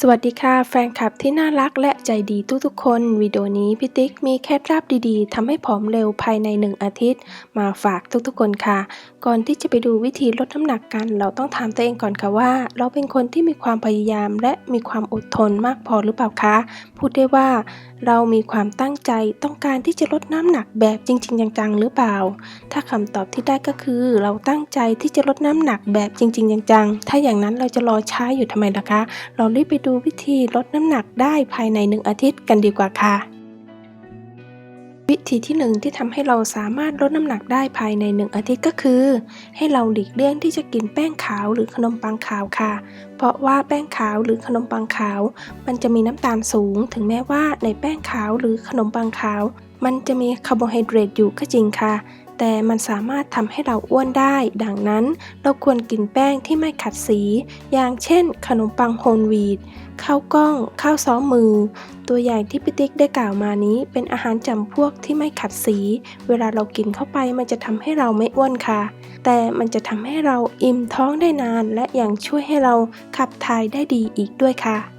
สวัสดีค่ะแฟนคลับที่น่ารักและใจดีทุกๆคน วิดีโอนี้พี่ติ๊กมีเคล็ดลับดีๆทำให้ผอมเร็วภายใน 1 อาทิตย์ มาฝากทุกๆคนค่ะ ก่อนที่จะไปดูวิธีลดน้ำหนักกัน เราต้องถามตัวเองก่อนค่ะว่า เราเป็นคนที่มีความพยายามและมีความอดทนมากพอหรือเปล่าคะ พูดได้ว่าเรามีความตั้งใจต้องการที่จะลดน้ำหนักแบบจริง ๆ จังๆ หรือเปล่า ถ้าคำตอบที่ได้ก็คือ เราตั้งใจที่จะลดน้ำหนักแบบจริง ๆ จังๆ ถ้าอย่างนั้นเราจะรอช้าอยู่ทำไมล่ะคะ เรารีบไปดูวิธีลดน้ำหนักได้ภายในหนึ่งอาทิตย์กันดีกว่าค่ะ วิธีที่หนึ่งที่ทำให้เราสามารถลดน้ำหนักได้ภายในหนึ่งอาทิตย์ก็คือ ให้เราหลีกเลี่ยงที่จะกินแป้งขาวหรือขนมปังขาวค่ะ เพราะว่าแป้งขาวหรือขนมปังขาว มันจะมีน้ำตาลสูง ถึงแม้ว่าในแป้งขาวหรือขนมปังขาว มันจะมีคาร์โบไฮเดรตอยู่ก็จริงค่ะ แต่มันสามารถทำให้เราอ้วนได้ ดังนั้นเราควรกินแป้งที่ไม่ขัดสี อย่างเช่น ขนมปังโฮลวีตข้าวกล้อง ข้าวซ้อมมือ ตัวอย่างที่พี่ติ๊กได้กล่าวมานี้ เป็นอาหารจำพวกที่ไม่ขัดสี เวลาเรากินเข้าไปมันจะทำให้เราไม่อ้วนค่ะ แต่มันจะทำให้เราอิ่มท้องได้นาน และยังช่วยให้เราขับถ่ายได้ดีอีกด้วยค่ะ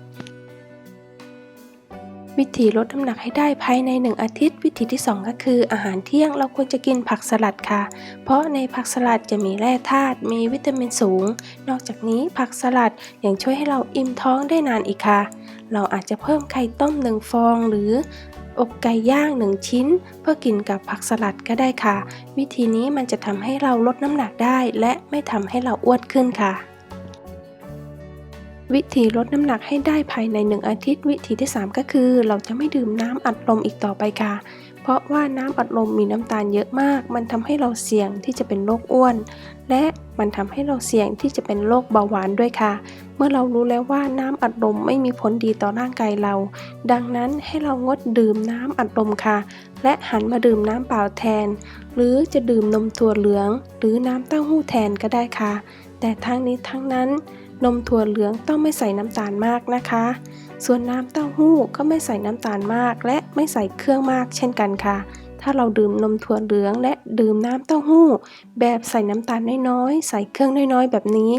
วิธีลดน้ำหนักให้ได้ภายใน 1 อาทิตย์ วิธีที่ 2 ก็คือ อาหารเที่ยงเราควรจะกินผักสลัดค่ะ เพราะในผักสลัดจะมีแร่ธาตุมีวิตามินสูง นอกจากนี้ผักสลัดยังช่วยให้เราอิ่มท้องได้นานอีกค่ะ เราอาจจะเพิ่มไข่ต้ม1ฟอง หรืออกไก่ย่าง1ชิ้น เพื่อกินกับผักสลัดก็ได้ค่ะ วิธีนี้มันจะทำให้เราลดน้ำหนักได้ และไม่ทำให้เราอ้วนขึ้นค่ะ วิธีลดน้ำหนักให้ได้ภายใน 1 อาทิตย์ วิธีที่ 3 ก็คือ เราจะไม่ดื่มน้ำอัดลมอีกต่อไปค่ะ เพราะว่าน้ำอัดลมมีน้ำตาลเยอะมาก มันทำให้เราเสี่ยงที่จะเป็นโรคอ้วน และมันทำให้เราเสี่ยงที่จะเป็นโรคเบาหวานด้วยค่ะ เมื่อเรารู้แล้วว่าน้ำอัดลมไม่มีผลดีต่อร่างกายเรา ดังนั้นให้เรางดดื่มน้ำอัดลมค่ะ และหันมาดื่มน้ำเปล่าแทน หรือจะดื่มนมถั่วเหลือง หรือน้ำเต้าหู้แทนก็ได้ค่ะ แต่ทั้งนี้ทั้งนั้น นมถั่วเหลืองต้องไม่ใส่น้ำตาลมากนะคะ ส่วนน้ำเต้าหู้ก็ไม่ใส่น้ำตาลมาก และไม่ใส่เครื่องมากเช่นกันค่ะ ถ้าเราดื่มนมถั่วเหลืองและดื่มน้ำเต้าหู้ แบบใส่น้ำตาลน้อยๆ ใส่เครื่องน้อยๆ แบบนี้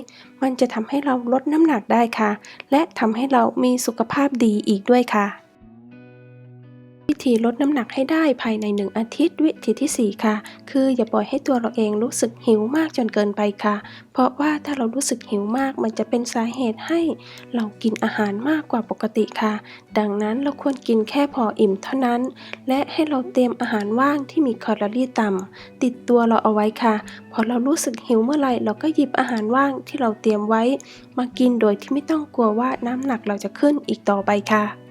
มันจะทำให้เราลดน้ำหนักได้ค่ะ และทำให้เรามีสุขภาพดีอีกด้วยค่ะ วิธีลดน้ำหนักให้ได้ภายใน 1 อาทิตย์วิธีทีสี่ 4 ค่ะ คืออย่าปล่อยให้ตัวเราเองรู้สึกหิวมากจนเกินไปค่ะ เพราะว่าถ้าเรารู้สึกหิวมากมันจะเป็นสาเหตุให้เรากินอาหารมากกว่าปกติค่ะ ดังนั้นเราควรกินแค่พออิ่มเท่านั้น และให้เราเตรียมอาหารว่างที่มีแคลอรี่ต่ำติดตัวเราเอาไว้ค่ะ พอเรารู้สึกหิวเมื่อไหร่เราก็หยิบอาหารว่างที่เราเตรียมไว้ มากินโดยที่ไม่ต้องกลัวว่าน้ำหนักเราจะขึ้นอีกต่อไปค่ะ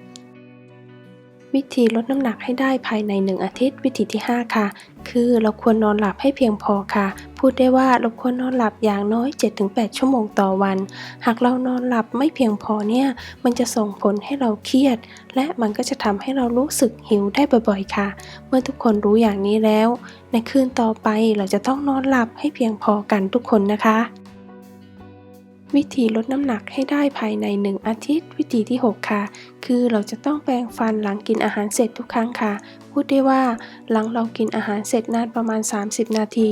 วิธีลดน้ำหนักให้ได้ภายใน 1 อาทิตย์ วิธีที่ 5 ค่ะ คือเราควรนอนหลับให้เพียงพอค่ะ พูดได้ว่าเราควรนอนหลับอย่างน้อย 7-8 ชั่วโมงต่อวัน หากเรานอนหลับไม่เพียงพอเนี่ย มันจะส่งผลให้เราเครียด และมันก็จะทำให้เรารู้สึกหิวได้บ่อยๆ ค่ะ เมื่อทุกคนรู้อย่างนี้แล้ว ในคืนต่อไปเราจะต้องนอนหลับให้เพียงพอกันทุกคนนะคะ วิธีลดน้ำหนักให้ได้ภายใน 1 อาทิตย์ วิธีที่ 6 ค่ะ คือเราจะต้องแปรงฟันหลังกินอาหารเสร็จทุกครั้งค่ะ พูดได้ว่าหลังเรากินอาหารเสร็จนานประมาณ 30 นาที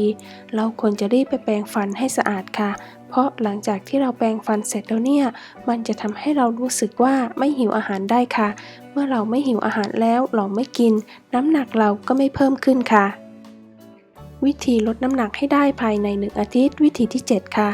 เราควรจะรีบไปแปรงฟันให้สะอาดค่ะ เพราะหลังจากที่เราแปรงฟันเสร็จแล้วเนี่ย มันจะทำให้เรารู้สึกว่าไม่หิวอาหารได้ค่ะ เมื่อเราไม่หิวอาหารแล้วเราไม่กิน น้ำหนักเราก็ไม่เพิ่มขึ้นค่ะวิธีลดน้ำหนักให้ได้ภายใน 1 อาทิตย์ วิธีที่ 7 ค่ะ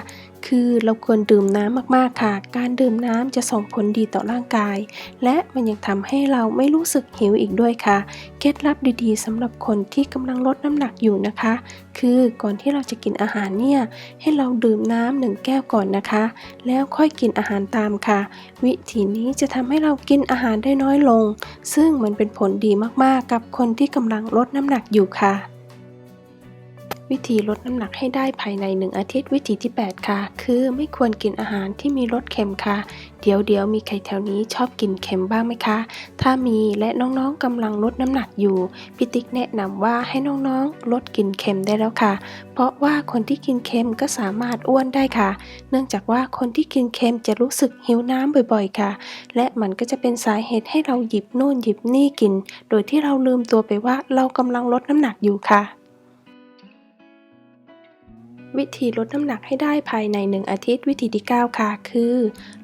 คือเราควรดื่มน้ำมากๆค่ะ การดื่มน้ำจะส่งผลดีต่อร่างกาย และมันยังทำให้เราไม่รู้สึกหิวอีกด้วยค่ะ เคล็ดลับดีๆสำหรับคนที่กำลังลดน้ำหนักอยู่นะคะ คือก่อนที่เราจะกินอาหารเนี่ยให้เราดื่มน้ำหนึ่งแก้วก่อนนะคะ แล้วค่อยกินอาหารตามค่ะ วิธีนี้จะทำให้เรากินอาหารได้น้อยลง ซึ่งมันเป็นผลดีมากๆกับคนที่กำลังลดน้ำหนักอยู่ค่ะ วิธีลดน้ำหนักให้ได้ภายใน 1 อาทิตย์วิธีที่ 8 ค่ะ คือไม่ควรกินอาหารที่มีรสเค็มค่ะ เดี๋ยวเดี๋ยวมีใครแถวนี้ชอบกินเค็มบ้างไหมคะ ถ้ามีและน้องๆกำลังลดน้ำหนักอยู่พี่ติ๊กแนะนำว่าให้น้องๆ ลดกินเค็มได้แล้วค่ะ เพราะว่าคนที่กินเค็มก็สามารถอ้วนได้ค่ะ เนื่องจากว่าคนที่กินเค็มจะรู้สึกหิวน้ำบ่อยๆค่ะ และมันก็จะเป็นสาเหตุให้เราหยิบนู่นหยิบนี่กิน โดยที่เราลืมตัวไปว่าเรากำลังลดน้ำหนักอยู่ค่ะ วิธีลดน้ำหนักให้ได้ภายใน 1 อาทิตย์วิธีที่ 9 ค่ะ คือ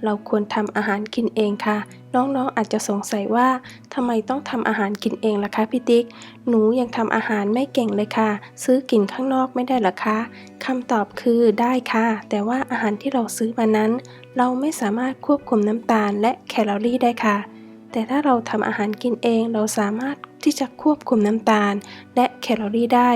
เราควรทำอาหารกินเองค่ะ น้องๆอาจจะสงสัยว่าทำไมต้องทำอาหารกินเองล่ะคะพี่ติ๊ก หนูยังทำอาหารไม่เก่งเลยค่ะ ซื้อกินข้างนอกไม่ได้หรอคะคำตอบคือได้ค่ะ แต่ว่าอาหารที่เราซื้อมานั้น เราไม่สามารถควบคุมน้ำตาลและแคลอรี่ได้ค่ะ แต่ถ้าเราทำอาหารกินเองเราสามารถที่จะควบคุมน้ำตาล และแคลอรี่ได้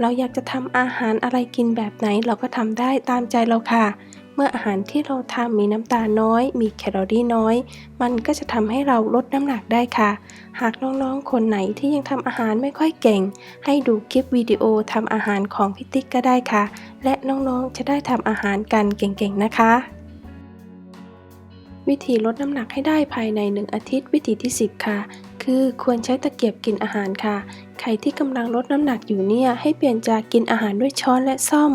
เราอยากจะทำอาหารอะไรกินแบบไหนเราก็ทำได้ตามใจเราค่ะ เมื่ออาหารที่เราทำมีน้ำตาลน้อย มีแคลอรี่น้อย มันก็จะทำให้เราลดน้ำหนักได้ค่ะ หากน้องๆ คนไหนที่ยังทำอาหารไม่ค่อยเก่ง ให้ดูคลิปวิดีโอทำอาหารของพี่ติ๊กก็ได้ค่ะ และน้องๆ จะได้ทำอาหารกันเก่งๆ นะคะ วิธีลดน้ำหนักให้ได้ภายใน 1 อาทิตย์ วิธีที่ 10 ค่ะ คือควรใช้ตะเกียบกินอาหารค่ะ ใครที่กำลังลดน้ำหนักอยู่เนี่ยให้เปลี่ยนจากกินอาหารด้วยช้อนและซ่อม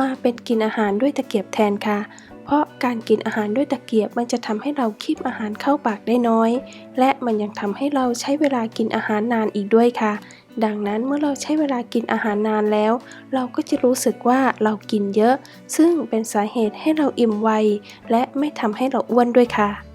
มาเป็นกินอาหารด้วยตะเกียบแทนค่ะ เพราะการกินอาหารด้วยตะเกียบมันจะทำให้เราคีบอาหารเข้าปากได้น้อย และมันยังทำให้เราใช้เวลากินอาหารนานอีกด้วยค่ะ ดังนั้นเมื่อเราใช้เวลากินอาหารนานแล้ว เราก็จะรู้สึกว่าเรากินเยอะ ซึ่งเป็นสาเหตุให้เราอิ่มไว และไม่ทำให้เราอ้วนด้วยค่ะ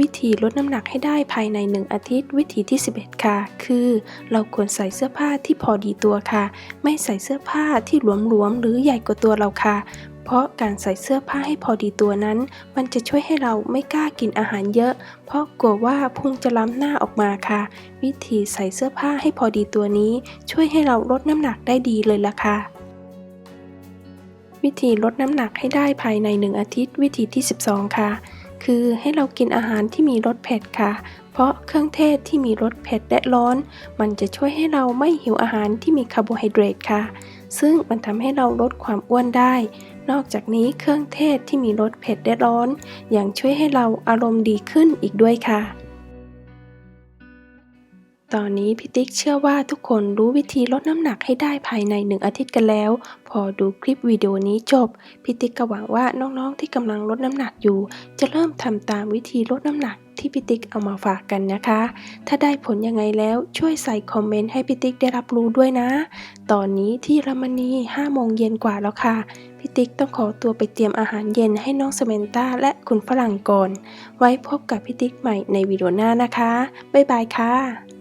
วิธีลดน้ำหนักให้ได้ภายใน 1 อาทิตย์ วิธีที่ 11 ค่ะ คือ เราควรใส่เสื้อผ้าที่พอดีตัวค่ะ ไม่ใส่เสื้อผ้าที่หลวมๆหรือใหญ่กว่าตัวเราค่ะ เพราะการใส่เสื้อผ้าให้พอดีตัวนั้น มันจะช่วยให้เราไม่กล้ากินอาหารเยอะ เพราะกลัวว่าพุงจะล้ำหน้าออกมาค่ะ วิธีใส่เสื้อผ้าให้พอดีตัวนี้ ช่วยให้เราลดน้ำหนักได้ดีเลยล่ะค่ะวิธีลดน้ำหนักให้ได้ภายใน 1 อาทิตย์ วิธีที่ 12 ค่ะ คือให้เรากินอาหารที่มีรสเผ็ดค่ะ เพราะเครื่องเทศที่มีรสเผ็ดและร้อน มันจะช่วยให้เราไม่หิวอาหารที่มีคาร์โบไฮเดรตค่ะ ซึ่งมันทำให้เราลดความอ้วนได้ นอกจากนี้เครื่องเทศที่มีรสเผ็ดและร้อน ยังช่วยให้เราอารมณ์ดีขึ้นอีกด้วยค่ะ ตอนนี้พี่ติ๊กเชื่อว่าทุกคนรู้วิธีลดน้ำหนักให้ได้ภายใน1อาทิตย์กันแล้ว พอดูคลิปวิดีโอนี้จบพี่ติ๊กก็หวังว่าน้องๆที่กำลังลดน้ำหนักอยู่ จะเริ่มทำตามวิธีลดน้ำหนักที่พี่ติ๊กเอามาฝากกันนะคะ ถ้าได้ผลยังไงแล้วช่วยใส่คอมเมนต์ให้พี่ติ๊กได้รับรู้ด้วยนะ ตอนนี้ที่เยอรมนี5โมงเย็นกว่าแล้วค่ะพี่ติ๊กต้องขอตัวไปเตรียมอาหารเย็นให้น้องสเมนต้าและคุณฝรั่งก่อน ไว้พบกับพี่ติ๊กใหม่ในวิดีโอหน้านะคะ บ๊ายบายค่ะ